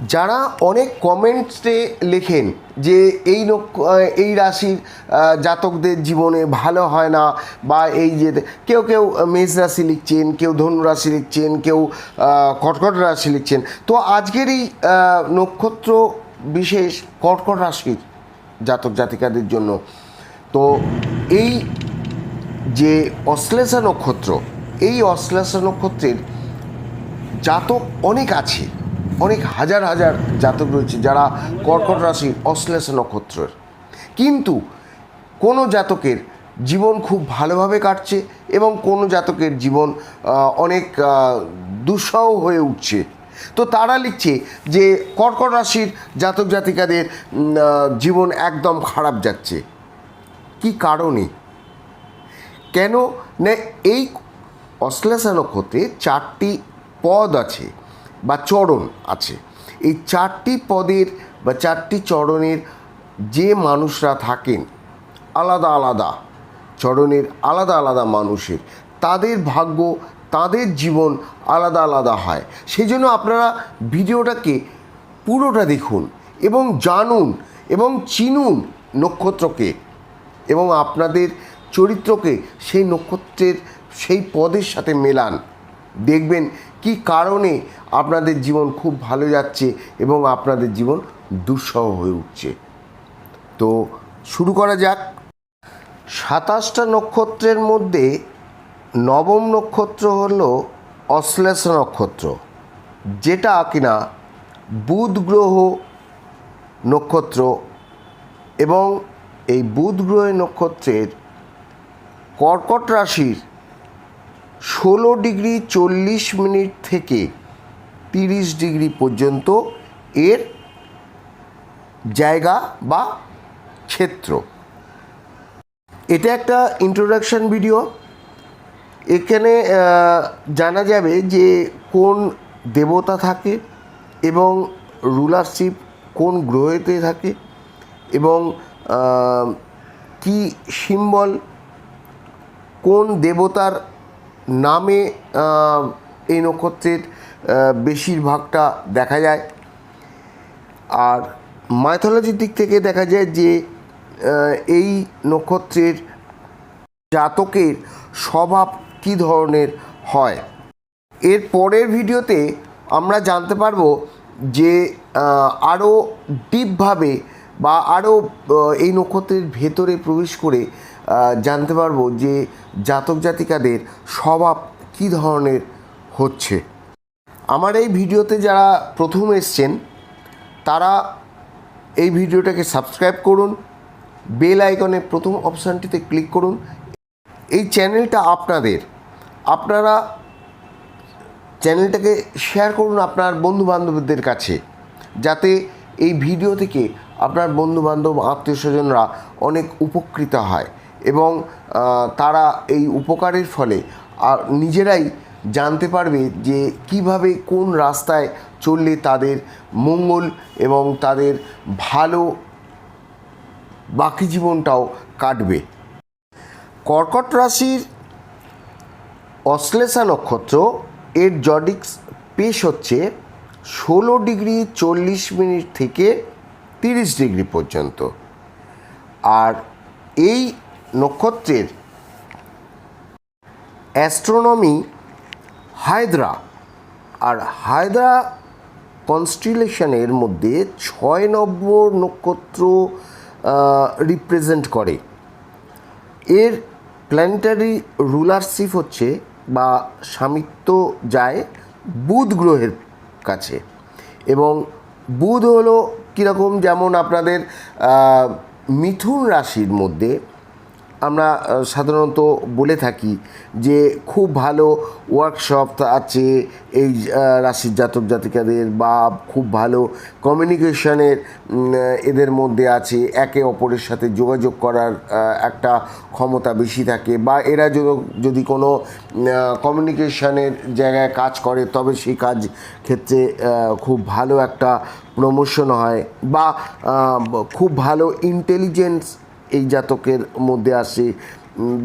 যারা অনেক কমেন্টসে লেখেন যে এই এই রাশির জাতকদের জীবনে ভালো হয় না বা এই যে কেউ কেউ মেষ রাশি লিখছেন কেউ ধনু রাশি লিখছেন কেউ আহ, কর্কট রাশি লিখছেন। তো আজকের এই নক্ষত্র বিশেষ কর্কট রাশির জাতক জাতিকাদের জন্য। তো এই যে অশ্লেষা নক্ষত্র এই অশ্লেষা নক্ষত্রের জাতক অনেক আছে। অনেক হাজার হাজার জাতক রয়েছে যারা কর্কট রাশির অশ্লেষা নক্ষত্রের। কিন্তু কোনো জাতকের জীবন খুব ভালোভাবে কাটছে এবং কোনো জাতকের জীবন অনেক দুঃসহ হয়ে উঠছে। তো তারা লিখছে যে কর্কট রাশির জাতক জাতিকাদের জীবন একদম খারাপ যাচ্ছে। কি কারণে? কেন? না, এই অশ্লেষা নক্ষত্রে চারটি পদ আছে। বা চরণ আছে। এই চারটি পদের বা চারটি চরণের যে মানুষরা থাকেন, আলাদা আলাদা, চরণের আলাদা আলাদা মানুষের, তাদের ভাগ্য, তাদের জীবন আলাদা আলাদা হয়। সেই জন্য আপনারা ভিডিওটাকে পুরোটা দেখুন এবং জানুন এবং চিনুন নক্ষত্রকে এবং আপনাদের চরিত্রকে, সেই নক্ষত্রের, সেই পদের সাথে মেলান। দেখবেন কি কারণে আপনাদের জীবন খুব ভালো যাচ্ছে এবং আপনাদের জীবন দুঃসহ হয়ে উঠছে? তো শুরু করা যাক। সাতাশটা নক্ষত্রের মধ্যে নবম নক্ষত্র হল অশ্লেষ নক্ষত্র, যেটা কিনা বুধ গ্রহ নক্ষত্র এবং এই বুধ গ্রহের নক্ষত্রের কর্কট রাশির ষোলো ডিগ্রি চল্লিশ মিনিট থেকে তিরিশ ডিগ্রি পর্যন্ত এর জায়গা বা ক্ষেত্র। এটা একটা ইন্ট্রোডাকশন ভিডিও এখানে জানা যাবে যে কোন দেবতা থাকে এবং রুলারশিপ কোন গ্রহেতে থাকে এবং কি সিম্বল কোন দেবতার নামে এই নক্ষত্রের বেশিরভাগটা দেখা যায়। আর মাইথোলজির দিক থেকে দেখা যায় যে এই নক্ষত্রের জাতকের স্বভাব কী ধরনের হয়। এর পরের ভিডিওতে আমরা জানতে পারব যে আরও ডিপভাবে বা আরও এই নক্ষত্রের ভেতরে প্রবেশ করে জানতে পারব যে জাতক জাতিকাদের স্বভাব কী ধরনের হচ্ছে। আমার এই ভিডিওতে যারা প্রথম এসছেন, তারা এই ভিডিওটাকে সাবস্ক্রাইব করুন, বেল আইকনে প্রথম অপশানটিতে ক্লিক করুন। এই চ্যানেলটা আপনাদের। আপনারা চ্যানেলটাকে শেয়ার করুন আপনার বন্ধু বান্ধবদের কাছে, যাতে এই ভিডিও থেকে আপনার বন্ধু বান্ধব আত্মীয় স্বজনরা অনেক উপকৃত হয়। এবং তারা এই উপকারের ফলে, আর নিজেরাই জানতে পারবে যে কীভাবে কোন রাস্তায় চললে তাদের মঙ্গল এবং তাদের ভালো বাকি জীবনটাও কাটবে। কর্কট রাশির অশ্লেষা নক্ষত্র এর জডিক্স পেশ হচ্ছে ষোলো ডিগ্রি চল্লিশ মিনিট থেকে তিরিশ ডিগ্রি পর্যন্ত। আর এই নক্ষত্রের। অ্যাস্ট্রোনমি হায়দ্রা। আর হায়দ্রা কনস্টিলেশনের মধ্যে ছয় নম্বর নক্ষত্র রিপ্রেজেন্ট করে। এর প্ল্যানেটারি রুলারশিপ হচ্ছে বা স্বামিত্ব যায় বুধ গ্রহের কাছে। এবং বুধ হলো কীরকম? যেমন আপনাদের মিথুন রাশির মধ্যে আমরা সাধারণত বলে থাকি যে খুব ভালো ওয়ার্কশপ আছে এই রাশির জাতক জাতিকাদের বা খুব ভালো কমিউনিকেশনের এদের মধ্যে আছে। একে অপরের সাথে যোগাযোগ করার একটা ক্ষমতা বেশি থাকে বা এরা যদি- কোনো কমিউনিকেশনের জায়গায় কাজ করে তবে সেই কাজ ক্ষেত্রে খুব ভালো একটা প্রমোশন হয় বা খুব ভালো ইন্টেলিজেন্স এই জাতকের মধ্যে আসে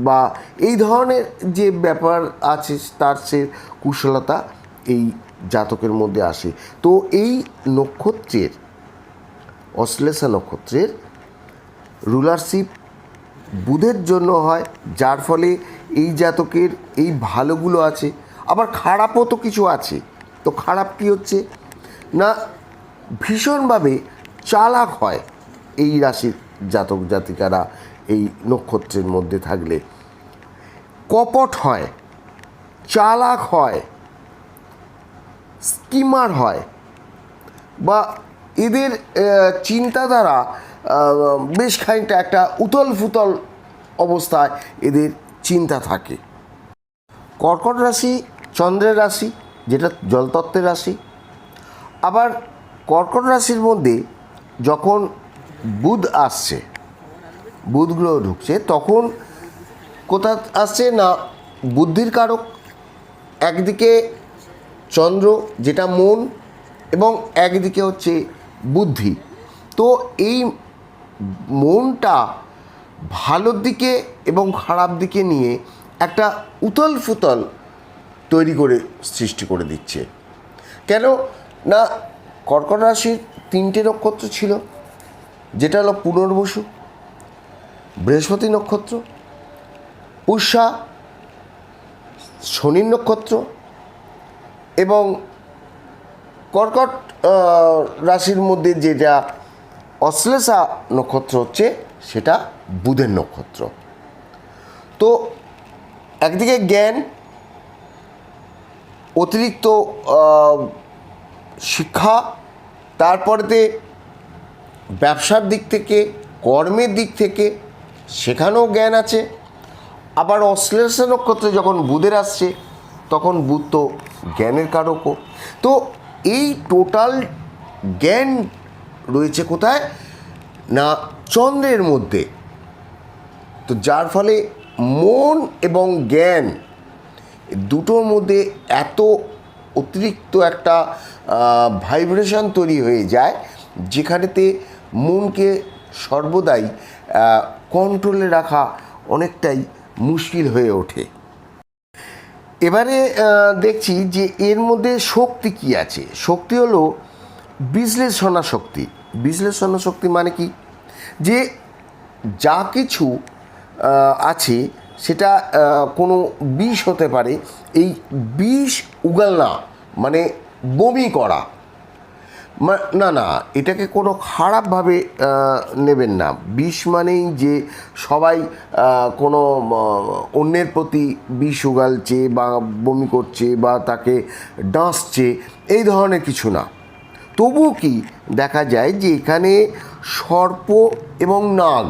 বা এই ধরনের যে ব্যাপার আছে তার সে কুশলতা এই জাতকের মধ্যে আসে। তো এই নক্ষত্রের, অশ্লেষা নক্ষত্রের রুলারশিপ বুধের জন্য হয়, যার ফলে এই জাতকের এই ভালোগুলো আছে। আবার খারাপও তো কিছু আছে। তো খারাপ কি হচ্ছে? না, ভীষণভাবে চালাক হয় এই রাশির জাতক জাতিকারা এই নক্ষত্রের মধ্যে থাকলে। কপট হয়, চালাক হয়, স্কিমার হয় বা এদের চিন্তাধারা বেশ খানিকটা একটা উতল ফুতল অবস্থায় এদের চিন্তা থাকে। কর্কট রাশি, চন্দ্রের রাশি, যেটা জলতত্ত্বের রাশি। আবার কর্কট রাশির মধ্যে যখন বুধ আসছে বুধ গ্রহ ঢুকছে, তখন কোথা আসছে না বুদ্ধির কারক? একদিকে চন্দ্র যেটা মন এবং একদিকে হচ্ছে বুদ্ধি। তো এই মনটা ভালোর দিকে এবং খারাপ দিকে নিয়ে একটা উতল ফুতল তৈরি করে সৃষ্টি করে দিচ্ছে। কেন? না, কর্কট রাশির তিনটে নক্ষত্র ছিল। যেটা হলো পুনর্বসু, বৃহস্পতি নক্ষত্র পুষ্যা শনির নক্ষত্র এবং কর্কট রাশির মধ্যে যেটা অশ্লেষা নক্ষত্র হচ্ছে সেটা বুধের নক্ষত্র। তো একদিকে জ্ঞান, অতিরিক্ত শিক্ষা, তারপরেতে ব্যবসার দিক থেকে, কর্মের দিক থেকে সেখানেও জ্ঞান আছে। আবার অশ্লেষা নক্ষত্রে যখন বুধের আসছে, তখন বুধ তো জ্ঞানের কারকও। তো এই টোটাল জ্ঞান রয়েছে কোথায়? না, চন্দ্রের মধ্যে। তো যার ফলে মন এবং জ্ঞান দুটোর মধ্যে এত অতিরিক্ত একটা ভাইব্রেশন তৈরি হয়ে যায়, যেখানেতে মনকে সর্বদাই কন্ট্রোলে রাখা অনেকটাই মুশকিল হয়ে ওঠে। এবারে দেখছি যে এর মধ্যে শক্তি কি আছে? শক্তি হলো বিশ্লেষণা শক্তি। বিশ্লেষণা শক্তি মানে কি? যে যা কিছু আছে সেটা কোনো বিষ হতে পারে। এই বিষ উগালনা মানে বমি করা। না না, এটাকে কোনো খারাপভাবে নেবেন না। বিষ মানেই যে সবাই কোনো অন্যের প্রতি বিষ উগালছে বা বমি করছে বা তাকে ডাঁসছে, এই ধরনের কিছু না। তবুও কি দেখা যায় যে এখানে সর্প এবং নাগ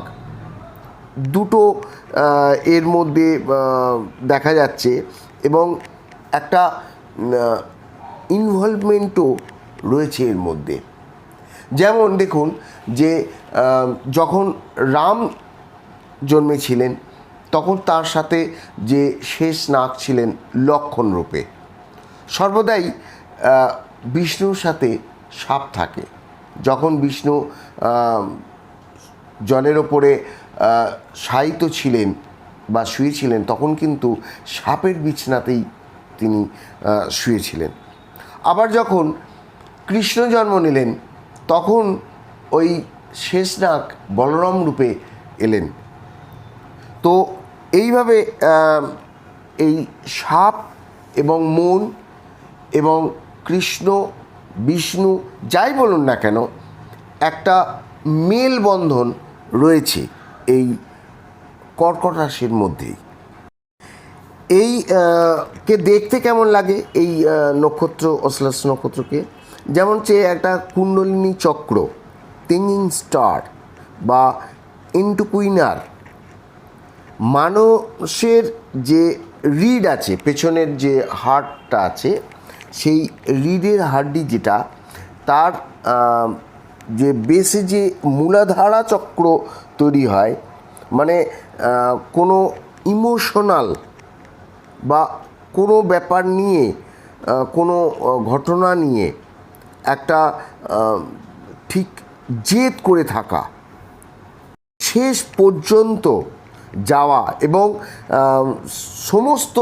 দুটো এর মধ্যে দেখা যাচ্ছে এবং একটা ইনভলভমেন্টও রয়েছে এর মধ্যে। যেমন দেখুন যে যখন রাম জন্মেছিলেন, তখন তার সাথে যে শেষ নাগ ছিলেন লক্ষণ রূপে। সর্বদাই বিষ্ণুর সাথে সাপ থাকে। যখন বিষ্ণু জলের ওপরে শায়িত ছিলেন বা শুয়েছিলেন, তখন কিন্তু সাপের বিছনাতেই তিনি শুয়েছিলেন। আবার যখন কৃষ্ণ জন্ম নিলেন, তখন ওই শেষনাগ বলরাম রূপে এলেন। তো এইভাবে এই সাপ এবং মন এবং কৃষ্ণ, বিষ্ণু যাই বলুন না কেন, একটা মেলবন্ধন রয়েছে এই কর্কট রাশির মধ্যেই। এই কে দেখতে কেমন লাগে এই নক্ষত্র অশ্লাস নক্ষত্রকে? যেমন হচ্ছে একটা কুণ্ডলিনী চক্র তিঙ্গিং স্টার বা ইন্টুকুইনার। মানুষের যে রিড আছে, পেছনের যে হাড়টা আছে, সেই রিডের হাড্ডি যেটা, তার যে বেসে যে মূলাধারা চক্র তৈরি হয় মানে কোনো ইমোশনাল বা কোনো ব্যাপার নিয়ে কোনো ঘটনা নিয়ে একটা ঠিক জেদ করে থাকা। শেষ পর্যন্ত যাওয়া এবং সমস্ত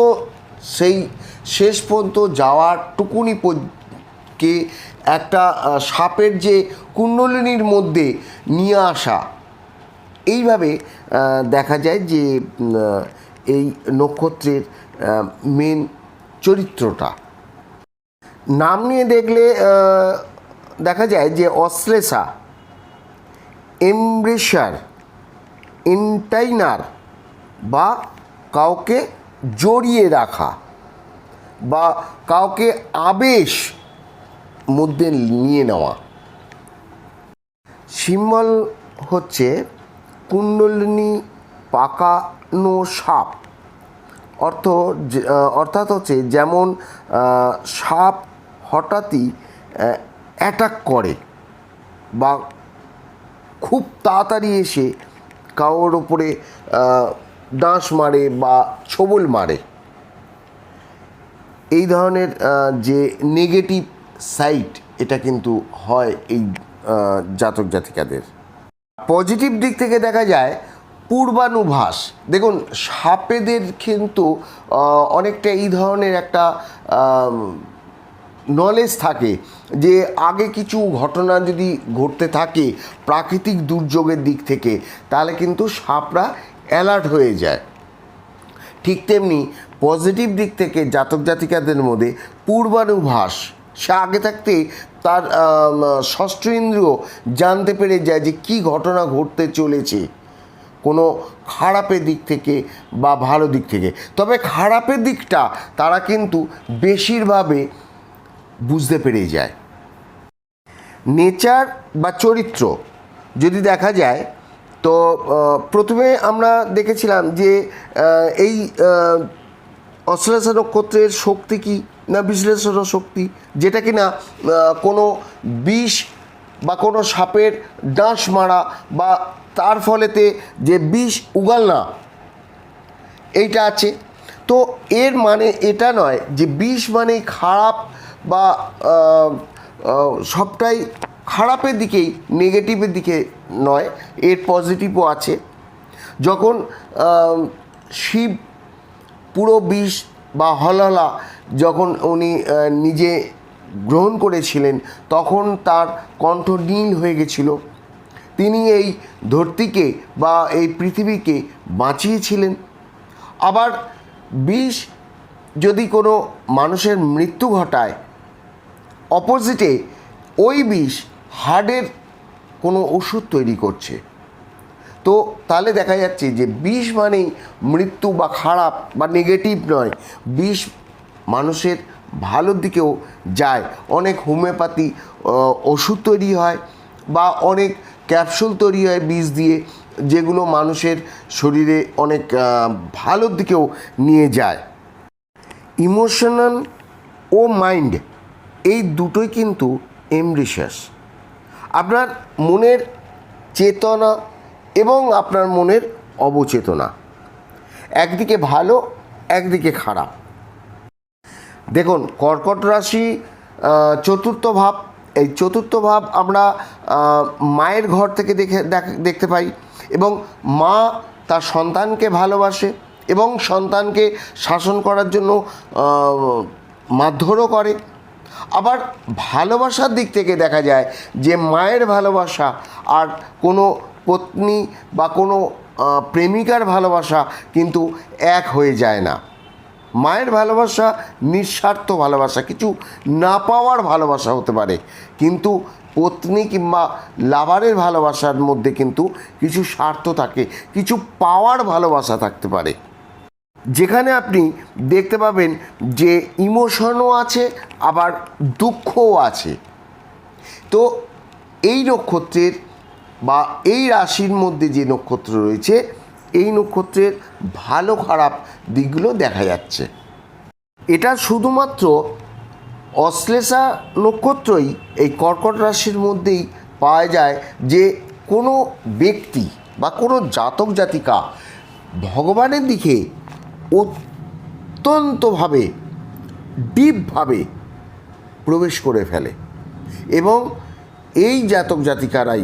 সেই শেষ পর্যন্ত যাওয়ার টুকুনি সাপকে একটা সাপের যে কুণ্ডলিনীর মধ্যে নিয়ে আসা। এইভাবে দেখা যায় যে এই নক্ষত্রের মেন চরিত্রটা। নাম নিয়ে দেখলে দেখা যায় যে অশ্লেষা, এমব্রেশার, এন্টাইনার বা কাউকে জড়িয়ে রাখা বা কাউকে আবেশ মধ্যে নিয়ে নেওয়া। সিম্বল হচ্ছে কুণ্ডলিনী পাকানো সাপ। অর্থ অর্থাৎ হচ্ছে যেমন সাপ হঠাৎই অ্যাটাক করে বা খুব তাড়াতাড়ি এসে কারোর ওপরে ডাঁশ মারে বা ছবল মারে। এই ধরনের যে নেগেটিভ সাইট এটা কিন্তু হয় এই জাতক জাতিকাদের। পজিটিভ দিক থেকে দেখা যায়, পূর্বানুভাস। দেখুন, সাপেদের কিন্তু অনেকটা এই ধরনের একটা নলেজ থাকে যে আগে কিছু ঘটনা যদি ঘটতে থাকে প্রাকৃতিক দুর্যোগের দিক থেকে, তাহলে কিন্তু সাপরা অ্যালার্ট হয়ে যায়। ঠিক তেমনি পজিটিভ দিক থেকে জাতক জাতিকাদের মধ্যে পূর্বানুভাস, সে আগে থাকতে তার ষষ্ঠ ইন্দ্রিয় জানতে পেরে যায় যে কী ঘটনা ঘটতে চলেছে। কোনো খারাপের দিক থেকে বা ভালো দিক থেকে। তবে খারাপের দিকটা তারা কিন্তু বেশিরভাবে বুঝতে পেরে যায়। নেচার বা চরিত্র যদি দেখা যায়, তো প্রথমে আমরা দেখেছিলাম যে এই অশ্লেষা নক্ষত্রের শক্তি কি না বিশ্লেষণ শক্তি? যেটা কি না কোনো বিষ বা কোনো সাপের ডাঁশ মারা বা তার ফলেতে যে বিষ উগাল না, এইটা আছে। তো এর মানে এটা নয় যে বিষ মানে খারাপ বা সবটাই খারাপের দিকেই নেগেটিভের দিকে নয়, এর পজিটিভও আছে। যখন শিব পুরো বিষ বা হলহলা যখন উনি নিজে গ্রহণ করেছিলেন, তখন তার কণ্ঠ নীল হয়ে গেছিল। তিনি এই ধরতিকে বা এই পৃথিবীকে বাঁচিয়েছিলেন। আবার বিষ যদি কোনো মানুষের মৃত্যু ঘটায় অপোজিটে ওই বিষ হার্টের কোনো ওষুধ তৈরি করছে। তো তাহলে দেখা যাচ্ছে যে বিষ মানেই মৃত্যু বা খারাপ বা নেগেটিভ নয়। বিষ মানুষের ভালোর দিকেও যায়। অনেক হোমিওপ্যাথি ওষুধ তৈরি হয় বা অনেক ক্যাপসুল তৈরি হয় বিষ দিয়ে, যেগুলো মানুষের শরীরে অনেক ভালোর দিকেও নিয়ে যায়। ইমোশনাল ও মাইন্ড এই দুটোই কিন্তু এমরিশাস আপনার মনের চেতনা এবং আপনার মনের অবচেতনা। একদিকে ভালো, একদিকে খারাপ। দেখুন, কর্কট রাশি চতুর্থ ভাব, এই চতুর্থ ভাব আমরা মায়ের ঘর থেকে দেখে, দেখ- দেখতে পাই এবং মা তার সন্তানকে ভালোবাসে এবং সন্তানকে শাসন করার জন্য মারধরও করে। আবার ভালোবাসার দিক থেকে দেখা যায় যে মায়ের ভালোবাসা আর কোনো পত্নী বা কোনো প্রেমিকার ভালোবাসা কিন্তু এক হয়ে যায় না। মায়ের ভালোবাসা নিঃস্বার্থ ভালোবাসা, কিছু না পাওয়ার ভালোবাসা হতে পারে। কিন্তু পত্নী কিংবা লাভারের ভালোবাসার মধ্যে কিন্তু কিছু স্বার্থ থাকে, কিছু পাওয়ার ভালোবাসা থাকতে পারে। যেখানে আপনি দেখতে পাবেন যে ইমোশনও আছে, আবার দুঃখও আছে। তো এই নক্ষত্রের বা এই রাশির মধ্যে যে নক্ষত্র রয়েছে, এই নক্ষত্রের ভালো খারাপ দিকগুলো দেখা যাচ্ছে। এটা শুধুমাত্র অশ্লেষা নক্ষত্রই এই কর্কট রাশির মধ্যেই পাওয়া যায় যে কোনো ব্যক্তি বা কোনো জাতক জাতিকা ভগবানের দিকে অত্যন্তভাবে, ডিপভাবে প্রবেশ করে ফেলে। এবং এই জাতক জাতিকারাই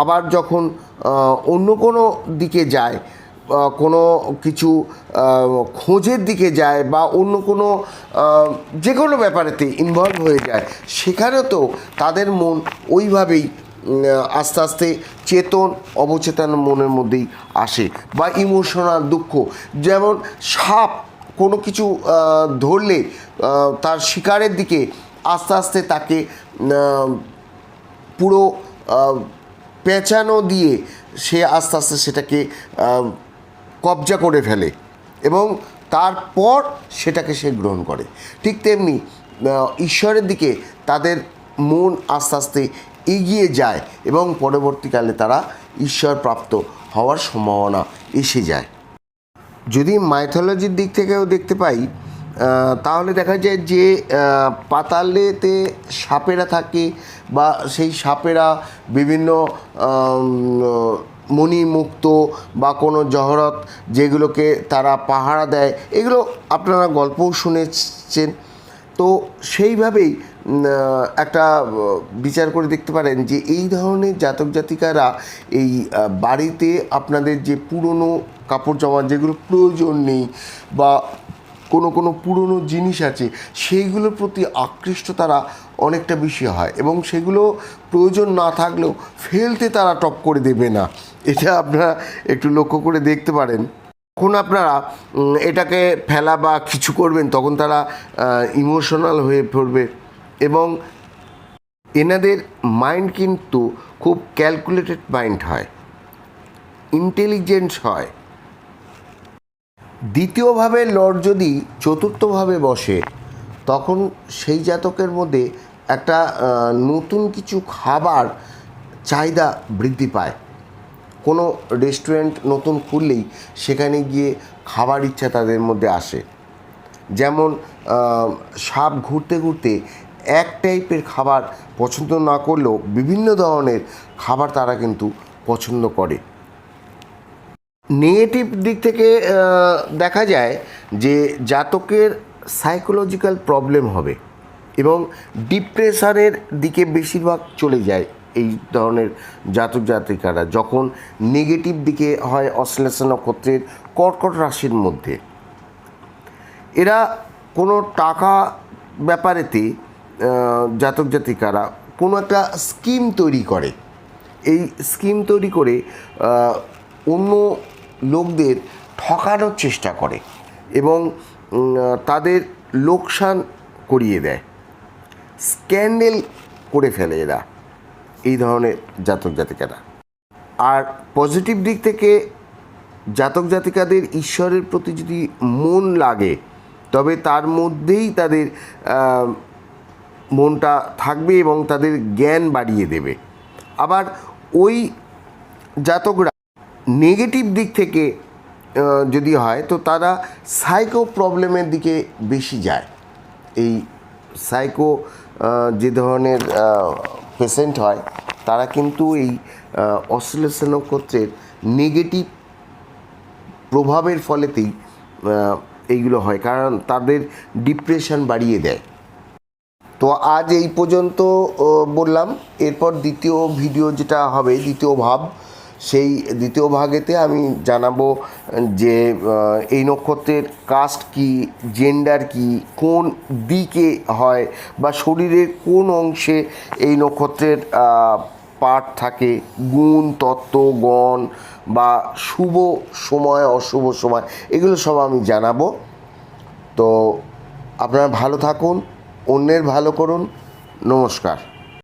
আবার যখন অন্য কোনো দিকে যায় কোনো কিছু খোঁজের দিকে যায় বা অন্য কোনো যে কোনো ব্যাপারেতে ইনভলভ হয়ে যায়, সেখানেও তো তাদের মন ওইভাবেই আস্তে আস্তে চেতন, অবচেতন মনের মধ্যেই আসে বা ইমোশনাল দুঃখ। যেমন সাপ কোনো কিছু ধরলে তার শিকারের দিকে আস্তে আস্তে তাকে পুরো পেঁচানো দিয়ে সে আস্তে আস্তে সেটাকে কবজা করে ফেলে এবং তারপর সেটাকে সে গ্রহণ করে। ঠিক তেমনি ঈশ্বরের দিকে তাদের মন আস্তে আস্তে এগিয়ে যায় এবং পরবর্তীকালে তারা ঈশ্বর প্রাপ্ত হওয়ার সম্ভাবনা এসে যায়। যদি মাইথোলজির দিক থেকেও দেখতে পাই তাহলে দেখা যায় যে পাতালেতে সাপেরা থাকে বা সেই সাপেরা বিভিন্ন মণিমুক্ত বা কোনো জহরত যেগুলোকে তারা পাহারা দেয়, এগুলো আপনারা গল্পও শুনেছেন। তো সেইভাবেই একটা বিচার করে দেখতে পারেন যে এই ধরনের জাতক জাতিকারা এই বাড়িতে আপনাদের যে পুরনো কাপড় জামা যেগুলো প্রয়োজন নেই বা কোনো কোনো পুরনো জিনিস আছে, সেইগুলোর প্রতি আকৃষ্ট তারা অনেকটা বেশি হয় এবং সেগুলো প্রয়োজন না থাকলেও ফেলতে তারা টপ করে দেবে না। এটা আপনারা একটু লক্ষ্য করে দেখতে পারেন। যখন আপনারা এটাকে ফেলা বা কিছু করবেন, তখন তারা ইমোশনাল হয়ে পড়বে। এবং এনাদের মাইন্ড কিন্তু খুব ক্যালকুলেটেড মাইন্ড হয় ইন্টেলিজেন্স হয়। দ্বিতীয়ভাবে লর্ড যদি চতুর্থভাবে বসে, তখন সেই জাতকের মধ্যে একটা নতুন কিছু খাবার চাহিদা বৃদ্ধি পায়। কোনো রেস্টুরেন্ট নতুন খুললেই সেখানে গিয়ে খাবার ইচ্ছা তাদের মধ্যে আসে। যেমন সাপ ঘুরতে ঘুরতে এক টাইপের খাবার পছন্দ না করলেও বিভিন্ন ধরনের খাবার তারা কিন্তু পছন্দ করে। নেগেটিভ দিক থেকে দেখা যায় যে জাতকের সাইকোলজিক্যাল প্রবলেম হবে এবং ডিপ্রেশনের দিকে বেশিরভাগ চলে যায় এই ধরনের জাতক জাতিকারা। যখন নেগেটিভ দিকে হয় অশ্লেষা নক্ষত্রের কর্কট রাশির মধ্যে। এরা কোনো টাকা ব্যাপারেতে জাতক জাতিকারা কোনো একটা স্কিম তৈরি করে। এই স্কিম তৈরি করে অন্য লোকদের ঠকানোর চেষ্টা করে এবং তাদের লোকসান করিয়ে দেয়। স্ক্যান্ডেল করে ফেলে এরা, এই ধরনের জাতক জাতিকারা। আর পজিটিভ দিক থেকে জাতক জাতিকাদের ঈশ্বরের প্রতি যদি মন লাগে, তবে তার মধ্যেই তাদের মনটা থাকবে এবং তাদের জ্ঞান বাড়িয়ে দেবে। আবার ওই জাতকরা নেগেটিভ দিক থেকে যদি হয়, তো তারা সাইকো প্রবলেমের দিকে বেশি যায়। এই সাইকো যে ধরনের পেশেন্ট হয়, তারা কিন্তু এই অশ্লেষণ নক্ষত্রের নেগেটিভ প্রভাবের ফলেতেই এইগুলো হয়। কারণ তাদের ডিপ্রেশন বাড়িয়ে দেয়। তো আজ এই পর্যন্ত বললাম। এরপর দ্বিতীয় ভিডিও যেটা হবে, দ্বিতীয় ভাব সেই দ্বিতীয় ভাগেতে আমি জানাব যে এই নক্ষত্রের কাস্ট কি, জেন্ডার কি, কোন দিকে হয়, বা শরীরের কোন অংশে এই নক্ষত্রের পার্ট থাকে, গুণ, তত্ত্ব, গণ, বা শুভ সময়, অশুভ সময়, এগুলো সব আমি জানাব। তো আপনারা ভালো থাকুন। অন্যের ভালো করুন। নমস্কার।